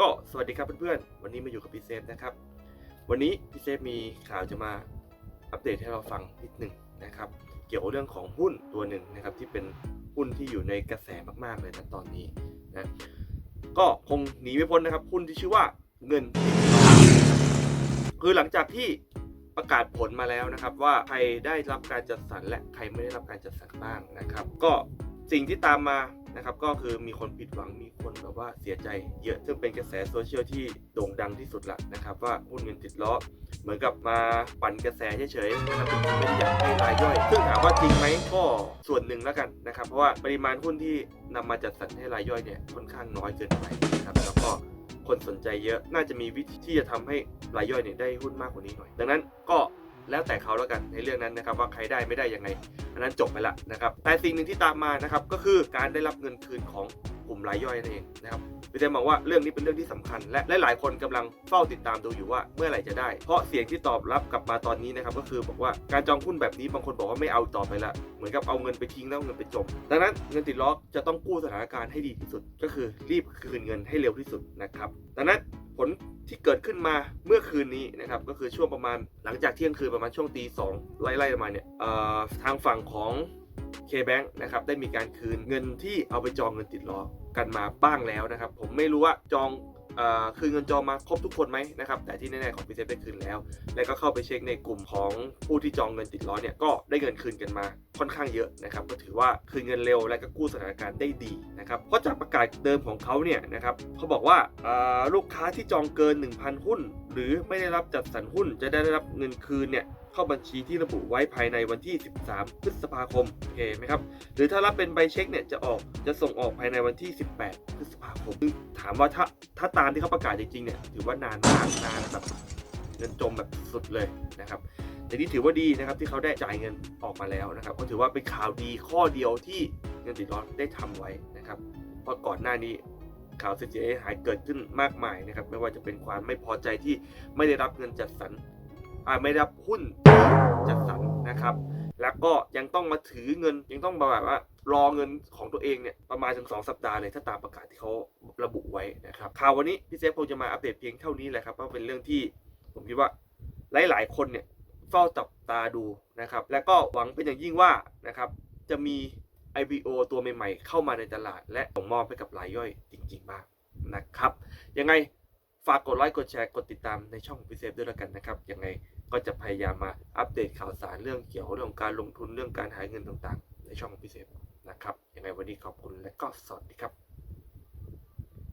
ก็สวัสดีครับเพื่อนๆ วันนี้มาอยู่กับพี่เซฟนะครับ วันนี้พี่เซฟมีข่าวจะมาอัปเดตให้เราฟังนิดหนึ่งนะครับ เกี่ยวกับเรื่องของหุ้นตัวหนึ่งนะครับที่เป็นหุ้นที่อยู่ในกระแสมากๆเลยนะตอนนี้นะก็คงหนีไม่พ้นนะครับหุ้นที่ชื่อว่าเงินคือหลังจากที่ประกาศผลมาแล้วนะครับ ว่าใครได้รับการจัดสรรและใครไม่ได้รับการจัดสรรบ้างนะครับ ก็สิ่งที่ตามมา นะครับก็คือมีคนผิดหวังมีคนแบบว่าเสียใจเยอะซึ่งเป็นกระแสโซเชียลที่โด่งดังที่สุดละนะครับว่าหุ้นเงินติดล้อเหมือนกับมาปั่นกระแสเฉยๆนะครับไม่ได้อยากให้รายย่อย ซึ่งถามว่าจริงไหมก็ส่วนหนึ่งแล้วกันนะครับเพราะว่าปริมาณหุ้นที่นำมาจัดสรรให้รายย่อยเนี่ยค่อนข้างน้อยเกินไปนะครับแล้วก็คนสนใจเยอะน่าจะมีวิธีที่จะทำให้รายย่อยเนี่ยได้หุ้นมากกว่านี้หน่อย ดังนั้นก็ แล้วแต่เขาแล้วกันในเรื่องนั้นนะครับว่าใครได้ไม่ได้ยังไงอันนั้นจบไปละนะครับแต่สิ่งหนึ่งที่ตามมานะครับก็คือการได้รับเงินคืนของกลุ่มรายย่อยนั่นเองนะครับพี่เต้มองว่าเรื่องนี้เป็นเรื่องที่สำคัญ และหลาย ๆ คนกำลังเฝ้าติดตามดูอยู่ว่าเมื่อไหร่จะได้ เพราะเสียงที่ตอบรับกลับมาตอนนี้นะครับก็คือบอกว่าการจองหุ้นแบบนี้บางคนบอกว่าไม่เอาต่อไปละเหมือนกับเอาเงินไปทิ้งแล้วเงินไปจมดังนั้นเงินติดล้อกจะต้องกู้สถานการณ์ให้ดีที่สุด ก็คือรีบคืนเงินให้เร็วที่สุดนะครับดังนั้น ผลที่เกิดขึ้นมาเมื่อคืนนี้นะครับก็คือช่วงประมาณหลังจากเที่ยงคืนประมาณช่วงตีสองไล่ๆมาเนี่ยทางฝั่งของ K-Bank นะครับได้มีการคืนเงินที่เอาไปจองเงินติดล้อกันมาบ้างแล้วนะครับ ผมไม่รู้ว่าจอง คืนเงินจองมาครบทุกคนไหมนะครับแต่ที่แน่ๆของพีเซฟได้คืนแล้ว แล้วก็เข้าไปเช็คในกลุ่มของผู้ที่จองเงินติดล้อเนี่ยก็ได้เงินคืนกันมาค่อนข้างเยอะนะครับก็ถือว่าคืนเงินเร็วและก็กู้สถานการณ์ได้ดีนะครับเพราะจากประกาศเดิมของเขาเนี่ยนะครับเขาบอกว่าลูกค้าที่จองเกิน 1,000 หุ้น หรือไม่ได้รับจัดสรรหุ้นจะได้รับเงินคืนเนี่ย เข้าบัญชีที่ระบุไว้ภายในวันที่ 13 พฤษภาคมโอเคไหมครับ หรือถ้ารับเป็นใบเช็คเนี่ยจะออกจะส่งออกภายในวันที่ 18 พฤษภาคม ถามว่าถ้าถ้าตามที่เขาประกาศจริงๆเนี่ยถือว่านานมากนานแบบเงินจมแบบสุดเลยนะครับแต่นี่ถือว่าดีนะครับที่เขาได้จ่ายเงินออกมาแล้วนะครับ ก็ถือว่าเป็นข่าวดีข้อเดียวที่เงินติดล้อได้ทำไว้นะครับเพราะก่อนหน้านี้ข่าวเสียหายเกิดขึ้นมากมายนะครับ ไม่ว่าจะเป็นความไม่พอใจที่ไม่ได้รับเงินจัดสรร ไม่ได้รับหุ้นจัดสรรนะครับ แล้วก็ยังต้องมาถือเงินยังต้องแบบว่ารอเงินของตัวเองเนี่ยประมาณถึง 2 สัปดาห์เลยถ้าตามประกาศที่เขาระบุไว้นะครับข่าววันนี้พี่เซฟคงจะมาอัปเดตเพียงเท่านี้แหละครับเพราะเป็นเรื่องที่ผมคิดว่าหลาย ๆ คนเนี่ยเฝ้าจับตาดูนะครับ และก็หวังเป็นอย่างยิ่งว่านะครับจะมี IPO ตัวใหม่ ๆ เข้ามาในตลาด และส่งมอบให้กับรายย่อยจริงๆบ้างนะครับ ยังไง ฝากกดไลค์กดแชร์กดติดตามในช่องพิเศษด้วยแล้วกันนะครับยังไงก็จะพยายามมาอัปเดตข่าวสารเรื่องเกี่ยวกับเรื่องการลงทุนเรื่องการหาเงินต่างๆ ในช่องพิเศษนะครับยังไงวันนี้ขอบคุณและก็สวัสดีครับ